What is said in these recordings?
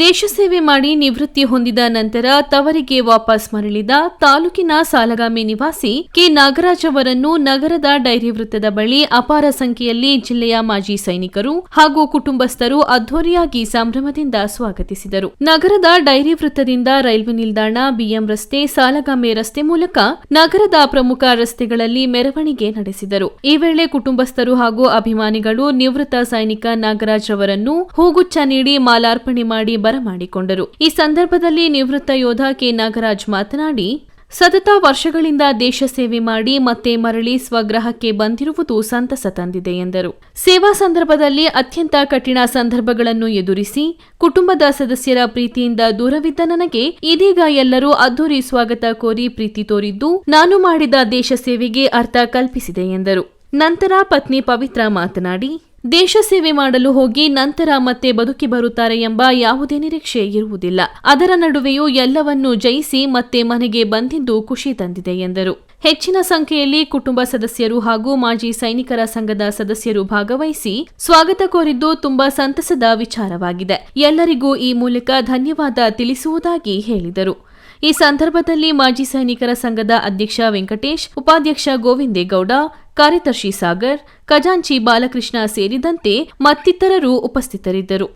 ದೇಶ ಸೇವೆ ಮಾಡಿ ನಿವೃತ್ತಿ ಹೊಂದಿದ ನಂತರ ತವರಿಗೆ ವಾಪಸ್ ಮರಳಿದ ತಾಲೂಕಿನ ಸಾಲಗಾಮಿ ನಿವಾಸಿ ಕೆ. ನಾಗರಾಜ್ ಅವರನ್ನು ನಗರದ ಡೈರಿ ವೃತ್ತದ ಬಳಿ ಅಪಾರ ಸಂಖ್ಯೆಯಲ್ಲಿ ಜಿಲ್ಲೆಯ ಮಾಜಿ ಸೈನಿಕರು ಹಾಗೂ ಕುಟುಂಬಸ್ಥರು ಅದ್ದೂರಿಯಾಗಿ ಸಂಭ್ರಮದಿಂದ ಸ್ವಾಗತಿಸಿದರು. ನಗರದ ಡೈರಿ ವೃತ್ತದಿಂದ ರೈಲ್ವೆ ನಿಲ್ದಾಣ, ಬಿಎಂ ರಸ್ತೆ, ಸಾಲಗಾಮೆ ರಸ್ತೆ ಮೂಲಕ ನಗರದ ಪ್ರಮುಖ ರಸ್ತೆಗಳಲ್ಲಿ ಮೆರವಣಿಗೆ ನಡೆಸಿದರು. ಈ ವೇಳೆ ಕುಟುಂಬಸ್ಥರು ಹಾಗೂ ಅಭಿಮಾನಿಗಳು ನಿವೃತ್ತ ಸೈನಿಕ ನಾಗರಾಜ್ ಅವರನ್ನು ಹೂಗುಚ್ಛ ನೀಡಿ ಮಾಲಾರ್ಪಣೆ ಮಾಡಿ ಬರಮಾಡಿಕೊಂಡರು. ಈ ಸಂದರ್ಭದಲ್ಲಿ ನಿವೃತ್ತ ಯೋಧ ಕೆ. ನಾಗರಾಜ್ ಮಾತನಾಡಿ, ಸತತ ವರ್ಷಗಳಿಂದ ದೇಶ ಸೇವೆ ಮಾಡಿ ಮತ್ತೆ ಮರಳಿ ಸ್ವಗ್ರಹಕ್ಕೆ ಬಂದಿರುವುದು ಸಂತಸ ತಂದಿದೆ ಎಂದರು. ಸೇವಾ ಸಂದರ್ಭದಲ್ಲಿ ಅತ್ಯಂತ ಕಠಿಣ ಸಂದರ್ಭಗಳನ್ನು ಎದುರಿಸಿ ಕುಟುಂಬದ ಸದಸ್ಯರ ಪ್ರೀತಿಯಿಂದ ದೂರವಿದ್ದ ನನಗೆ ಇದೀಗ ಎಲ್ಲರೂ ಅದ್ದೂರಿ ಸ್ವಾಗತ ಕೋರಿ ಪ್ರೀತಿ ತೋರಿದ್ದು, ನಾನು ಮಾಡಿದ ದೇಶ ಸೇವೆಗೆ ಅರ್ಥ ಕಲ್ಪಿಸಿದೆ ಎಂದರು. ನಂತರ ಪತ್ನಿ ಪವಿತ್ರ ಮಾತನಾಡಿ ದೇಶ ಸೇವೆ ಮಾಡಲು ಹೋಗಿ ನಂತರ ಮತ್ತೆ ಬದುಕಿ ಬರುತ್ತಾರೆ ಎಂಬ ಯಾವುದೇ ನಿರೀಕ್ಷೆ ಇರುವುದಿಲ್ಲ. ಅದರ ನಡುವೆಯೂ ಎಲ್ಲವನ್ನೂ ಜಯಿಸಿ ಮತ್ತೆ ಮನೆಗೆ ಬಂದಿದ್ದು ಖುಷಿ ತಂದಿದೆ ಎಂದರು. ಹೆಚ್ಚಿನ ಸಂಖ್ಯೆಯಲ್ಲಿ ಕುಟುಂಬ ಸದಸ್ಯರು ಹಾಗೂ ಮಾಜಿ ಸೈನಿಕರ ಸಂಘದ ಸದಸ್ಯರು ಭಾಗವಹಿಸಿ ಸ್ವಾಗತ ಕೋರಿದ್ದು ತುಂಬಾ ಸಂತಸದ ವಿಚಾರವಾಗಿದೆ. ಎಲ್ಲರಿಗೂ ಈ ಮೂಲಕ ಧನ್ಯವಾದ ತಿಳಿಸುವುದಾಗಿ ಹೇಳಿದರು. ಈ ಸಂದರ್ಭದಲ್ಲಿ ಮಾಜಿ ಸೈನಿಕರ ಸಂಘದ ಅಧ್ಯಕ್ಷ ವೆಂಕಟೇಶ್, ಉಪಾಧ್ಯಕ್ಷ ಗೋವಿಂದೇಗೌಡ ಕಾರ್ಯದರ್ಶಿ ಸಾಗರ್ ಖಜಾಂಚಿ ಬಾಲಕೃಷ್ಣ ಸೇರಿದಂತೆ ಮತ್ತಿತರರು ಉಪಸ್ಥಿತರಿದ್ದರು.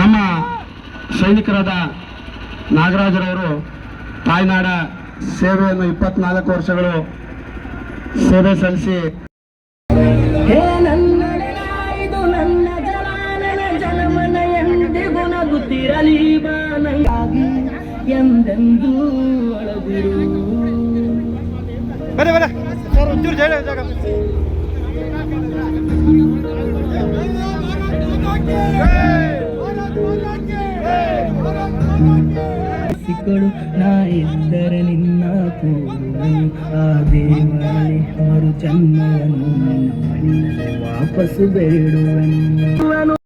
ನಮ್ಮ ಸೈನಿಕರಾದ ನಾಗರಾಜರವರು ತಾಯ್ನಾಡ ಸೇವೆಯನ್ನು ಇಪ್ಪತ್ನಾಲ್ಕು ವರ್ಷಗಳು ಸೇವೆ ಸಲ್ಲಿಸಿ ಸರ್ ಒಂಚೂರು ಜಾಗ ಸಿಕ್ಕಳು ನಾ ಇದ್ದರೆ ನಿನ್ನ ಕೂರುವನು ಆ ದೇವರಲ್ಲಿ ಮರು ಚಂದನು ವಾಪಸ್ಸು ಬೇಡುವನು.